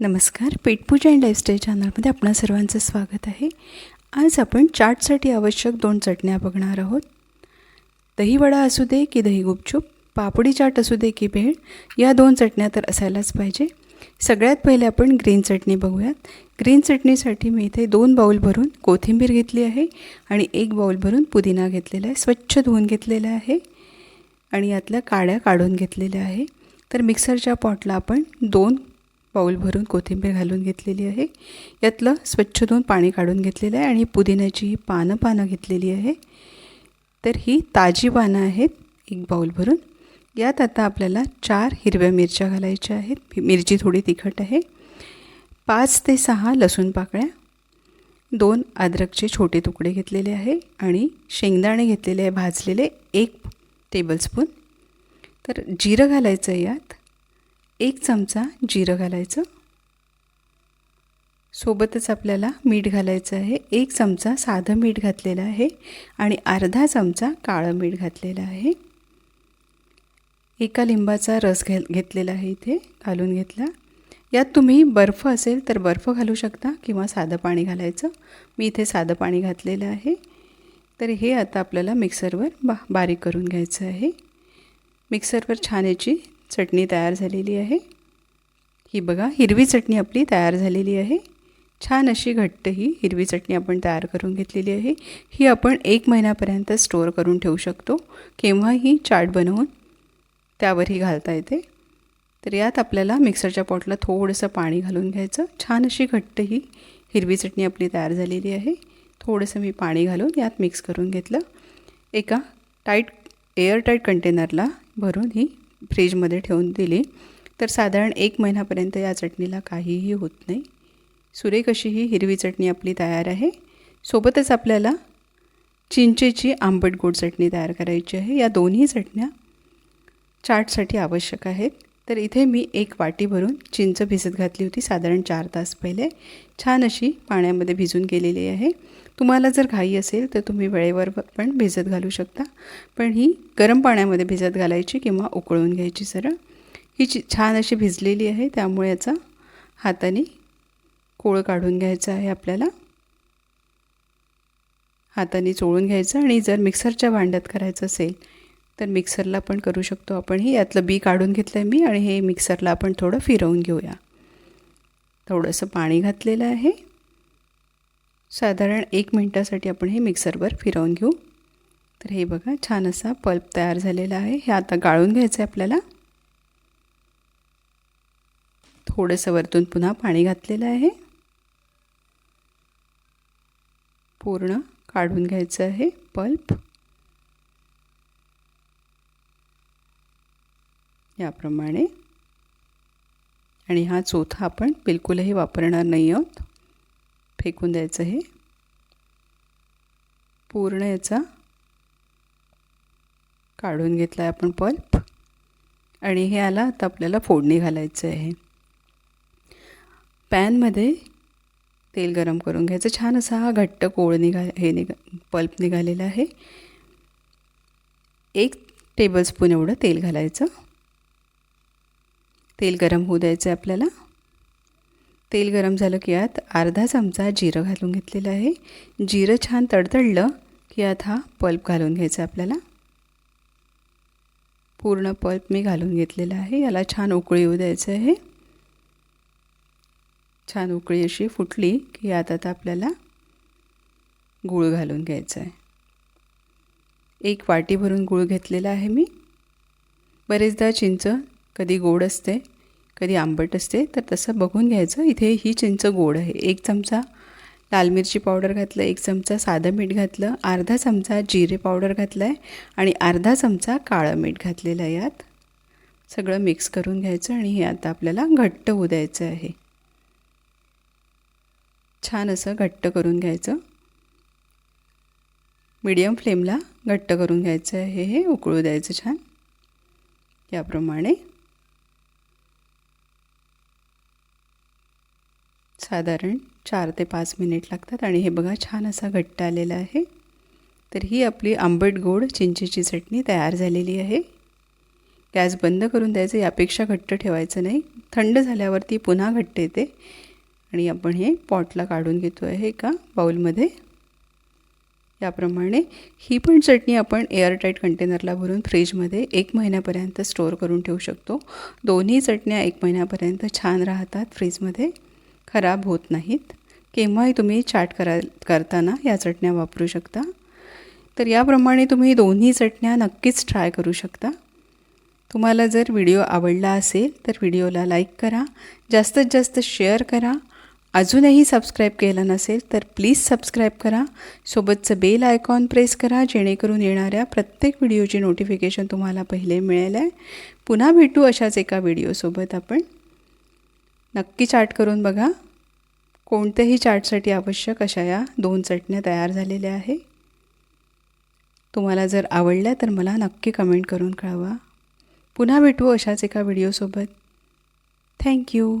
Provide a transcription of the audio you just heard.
नमस्कार पेटपूजा and lifestyle चॅनलमध्ये आपणा सर्वांचं स्वागत आहे. आज आपण चाटसाठी आवश्यक दोन चटण्या बघणार आहोत. दहीवडा असू दे की दही गुपचूप पापडी चाट असू दे की भेळ या दोन चटण्या तर असायलाच पाहिजे. सगळ्यात पहिले आपण ग्रीन चटणी बघूयात. ग्रीन चटणीसाठी मी इथे दोन बाऊल भरून कोथिंबीर घेतली आहे आणि एक बाऊल भरून पुदिना घेतलेला आहे स्वच्छ धुवून घेतलेला आहे आणि यातल्या काड्या काढून घेतलेल्या आहे. तर मिक्सरच्या पॉटला आपण दोन बाऊल भरून कोथिंबीर घालून घेतलेली आहे. यातलं स्वच्छ धुवून पाणी काढून घेतलेलं आहे आणि पुदिन्याची ही पानं पानं घेतलेली आहे. तर ही ताजी पानं आहेत एक बाऊल भरून. यात आता आपल्याला चार हिरव्या मिरच्या घालायच्या आहेत. मिरची थोडी तिखट आहे. पाच ते सहा लसूण पाकळ्या. दोन अद्रकचे छोटे तुकडे घेतलेले आहे आणि शेंगदाणे घेतलेले आहे भाजलेले एक टेबलस्पून तर जिरं घालायचं आहे यात. एक चमचा जिरं घालायचं. सोबतच आपल्याला मीठ घालायचं आहे. एक चमचा साधं मीठ घातलेलं आहे आणि अर्धा चमचा काळं मीठ घातलेलं आहे. एका लिंबाचा रस घे घेतलेला आहे इथे घालून घेतला. यात तुम्ही बर्फ असेल तर बर्फ घालू शकता किंवा साधं पाणी घालायचं. मी इथे साधं पाणी घातलेलं आहे. तर हे आता आपल्याला मिक्सरवर बा बारीक करून घ्यायचं आहे. मिक्सरवर छान याची चटणी तयार झालेली आहे. ही बघा हिरवी चटणी आपली तयार झालेली आहे. छान अशी घट्ट ही हिरवी चटणी आपण तयार करून घेतलेली आहे. ही आपण एक महिन्यापर्यंत स्टोअर करून ठेवू शकतो. केव्हाही चाट बनवून त्यावरही घालता येते. तर यात आपल्याला मिक्सरच्या पॉटला थोडंसं पाणी घालून घ्यायचं. छान अशी घट्ट ही हिरवी चटणी आपली तयार झालेली आहे. थोडंसं मी पाणी घालून यात मिक्स करून घेतलं. एका टाईट एअरटाईट कंटेनरला भरून ही फ्रीजमध्ये ठेवून दिली. तर साधारण एक महिन्यापर्यंत या चटणीला काहीही होत नाही. सुरेख अशी ही हिरवी चटणी आपली तयार आहे. सोबतच आपल्याला चिंचेची आंबट गोड चटणी तयार करायची आहे. या दोन्ही चटण्या चाटसाठी आवश्यक आहेत. तर इथे मी एक वाटी भरून चिंच भिजत घातली होती साधारण चार तास पहिले. छान अशी पाण्यामध्ये भिजून गेलेली आहे. तुम्हाला जर घाई असेल तर तुम्ही वेळेवर पण भिजत घालू शकता. पण ही गरम पाण्यामध्ये भिजत घालायची किंवा उकळून घ्यायची सरळ. ही चि छान अशी भिजलेली आहे त्यामुळे याचा हाताने कोळ काढून घ्यायचा आहे आपल्याला. हाताने चोळून घ्यायचं आणि जर मिक्सरच्या भांड्यात करायचं असेल तर मिक्सरला पण करू शकतो आपण ही यातलं बी काढून घेतलं आहे मी आणि हे मिक्सरला आपण थोडं फिरवून घेऊया. थोडंसं पाणी घातलेलं आहे. साधारण एक मिनटासाठी आपण हे मिक्सरवर फिरवून घेऊ. तर हे बघा छान असा पल्प तयार झालेला आहे. हे आता गाळून घ्यायचं आहे आपल्याला. थोडंसं वरतून पुन्हा पाणी घातलेलं आहे. पूर्ण काढून घ्यायचं आहे पल्प. याप्रमाणे. आणि हा चोथा आपण बिलकुलही वापरणार नाही आहोत. फेकून द्यायचं हे. पूर्ण याचा काढून घेतला आहे आपण पल्प. आणि हे आला आता आपल्याला फोडणी घालायचं आहे. पॅनमध्ये तेल गरम करून घ्यायचं. छान असा हा घट्ट कोळ निघा हे निघा पल्प निघालेला आहे. एक टेबलस्पून एवढं तेल घालायचं. तेल गरम होऊ द्यायचं आहे आपल्याला. तेल गरम झालं की यात अर्धा चमचा जिरं घालून घेतलेलं आहे. जिरं छान तडतडलं की यात हा पल्प घालून घ्यायचा आपल्याला. पूर्ण पल्प मी घालून घेतलेला आहे. याला छान उकळी येऊ द्यायचं आहे. छान उकळी अशी फुटली की यात आता आपल्याला गूळ घालून घ्यायचं आहे. एक वाटी भरून गूळ घेतलेला आहे मी. बरेचदा चिंच कधी गोड असते कधी आंबट असते तर तसं बघून घ्यायचं. इथे ही चिंच गोड आहे. एक चमचा लाल मिरची पावडर घातलं एक चमचा साधं मीठ घातलं अर्धा चमचा जिरे पावडर घातला आहे आणि अर्धा चमचा काळं मीठ घातलेलं आहे यात. सगळं मिक्स करून घ्यायचं आणि हे आता आपल्याला घट्ट होऊ द्यायचं आहे. छान असं घट्ट करून घ्यायचं. मीडियम फ्लेमला घट्ट करून घ्यायचं आहे हे उकळू द्यायचं छान. याप्रमाणे साधारण चार ते पाच मिनिट लागतात आणि हे बघा छान असा घट्ट आलेला आहे. तर ही आपली आंबट गोड चिंचेची चटणी तयार झालेली आहे. गॅस बंद करून द्यायचं यापेक्षा घट्ट ठेवायचं नाही. थंड झाल्यावरती पुन्हा घट्ट येते. आणि आपण हे पॉटला काढून घेतो आहे एका बाऊलमध्ये. याप्रमाणे ही पण चटणी आपण एअरटाईट कंटेनरला भरून फ्रीजमध्ये एक महिन्यापर्यंत स्टोअर करून ठेवू शकतो. दोन्ही चटण्या एक महिन्यापर्यंत छान राहतात फ्रीजमध्ये. खराब होत नाहीत. केव्हाही तुम्ही चाट करा करताना या चटण्या वापरू शकता. तर याप्रमाणे तुम्ही दोन्ही चटण्या नक्कीच ट्राय करू शकता. तुम्हाला जर व्हिडिओ आवडला असेल तर व्हिडिओला लाईक करा. जास्तीत जास्त शेअर करा. अजूनही सबस्क्राईब केलं नसेल तर प्लीज सबस्क्राईब करा. सोबतचं बेल आयकॉन प्रेस करा जेणेकरून येणाऱ्या प्रत्येक व्हिडिओची नोटिफिकेशन तुम्हाला पहिले मिळेल आहे. पुन्हा भेटू अशाच एका व्हिडिओसोबत आपण. नक्की चाट करून बघा. कोणत्याही चाटसाठी आवश्यक अशा या दोन चटण्या तयार झालेल्या आहे. तुम्हाला जर आवडल्या तर मला नक्की कमेंट करून कळवा. पुन्हा भेटू अशाच एका व्हिडिओसोबत थँक्यू